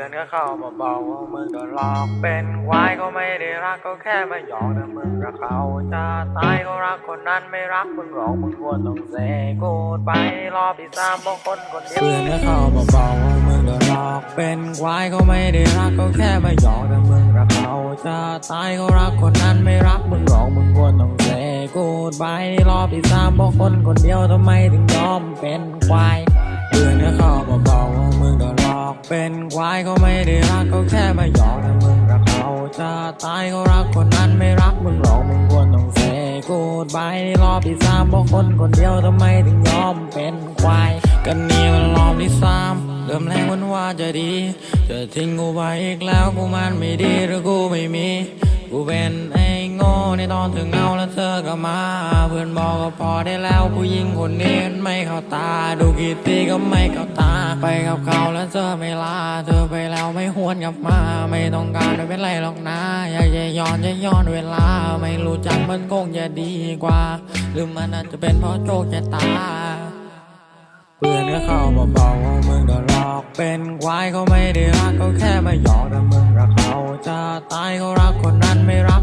พื่อนก็เข้ามาบอกว่ามึงโดนหลอกเป็นควายก็ไม่ได้รักก็แค่มาหยอกแต่มึงรักเขาจะตายก็รักคนนั้นไม่รักมึงหรอกมึงควรต้องเซกูดไปรอบที่สามบอกคนคนเดียวเพื่อนก็เข้ามาบอกว่ามึงโดนหลอกเป็นควายก็ไม่ได้รักก็แค่มาหยอกแต่มึงรักเขาจะตายก็รักคนนั้นไม่รักมึงหรอกมึงควรต้องเซกูดไปรอบที่สามบอกคนคนเดียวทำไมถึงยอมเป็นควายเพื่อนก็เข้ามา อกเป็นควายก็ไม่ได้รักก็แค่มาหยอกแต่มึงรักเขาจะตายก็รักคนนั้นไม่รักมึงหรอกมึงควรต้องเซกูดบายรอบที่สามบอกคนคนเดียวทำไมถึงยอมเป็นควายกันนี่มันรอบที่สามเริ่มแรงมันว่าจะดี จะทิ้งกูไปอีกแล้วกูมันไม่ดีหรือกูไม่มี กูเป็นไอ้โง่ ในตอนถึงเงาแล้วเธอก็มา เพื่อนบอกก็พอได้แล้วผู้หญิงคนนี้ไม่เข้าตา ดูกี่ทีก็ไม่เข้าตา ไปกับเขาแล้วเธอไม่ลา เธอไปแล้วไม่หวนกลับมา ไม่ต้องการไม่เป็นไรหรอกนะอยากจะย้อนจะย้อนเวลา ไม่รู้จักมันคงจะดีกว่า หรือมันอาจจะเป็นเพราะโชคชะตาเพื่อนก็เข้ามาบอกว่ามึงโดนหลอกเป็นควายเขาไม่ได้รักก็แค่มาหยอกแต่มึงรักเขาจะตายเขารักคนนั้นไม่รัก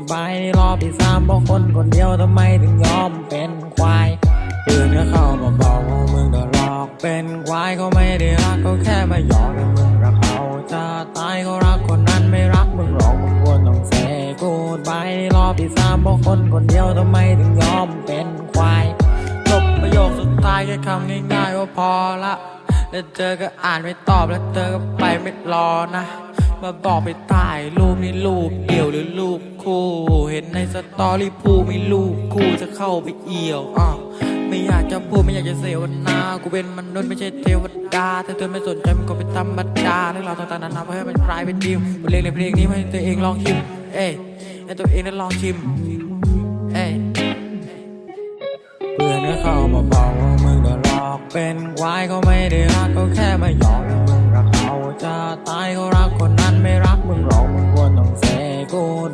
ดบายรอบที่สามบอกคนคนเดียวทำไมถึงยอมเป็นควายเพื่นก็เข้ามาบอกว่ามึงโดนหลอกเป็นควายเขาไม่ได้รักก็แค่มาหยอกแต่มึงรักเขาจะตายเขารักคนนั้นไม่รักมึงหรอกมึงควรต้องเซกูดบายรอบที่สามบอกคนคนเดียวทำไมถึงยอมเป็นควายจบประโยคสุดท้ายแค่คำง่ายๆว่าพอละแล้วเจอก็อ่านไม่ตอบแล้วเธอก็ไปไม่รอนะ มาบอกไปถ่ายรูปนี่รูปเดี่ยวหรือรูปคู่ เห็นในสตอรี่ผู้มีรูปคู่จะเข้าไปเอี่ยวอะไม่อยากจะพูดไม่อยากจะเสวนากูเป็นมนุษย์ไม่ใช่เทวดาถ้าเธอไม่สนใจมันก็เป็นธรรมดาเรื่องราวต่างๆนานาเพื่อให้มันกลายเป็นดีมบทเพลงในเพลงนี้ให้ตัวเองลองชิม เอ้ยให้ตัวเองได้ลองชิม เอ้ยเพื่อนก็เข้ามาบอกว่ามึงโดนหลอกเป็นควายเขาไม่ได้รักก็แค่มาหยอก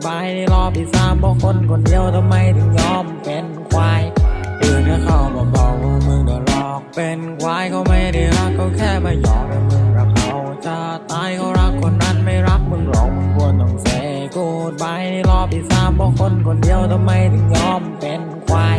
กูดบายรอบที่สามบอกคนคนเดียวทำไมถึงยอมเป็นควายเพื่อนก็เข้ามาบอกว่ามึงโดนหลอก เป็นควายเขาไม่ได้รักเขาแค่มาหยอกแต่มึงรักเขาจะตายเขารักคนนั้นไม่รักมึงหรอกมึงควรต้องเซกูดบายรอบที่สามบอกคนคนเดียวทำไมถึงยอมเป็นควาย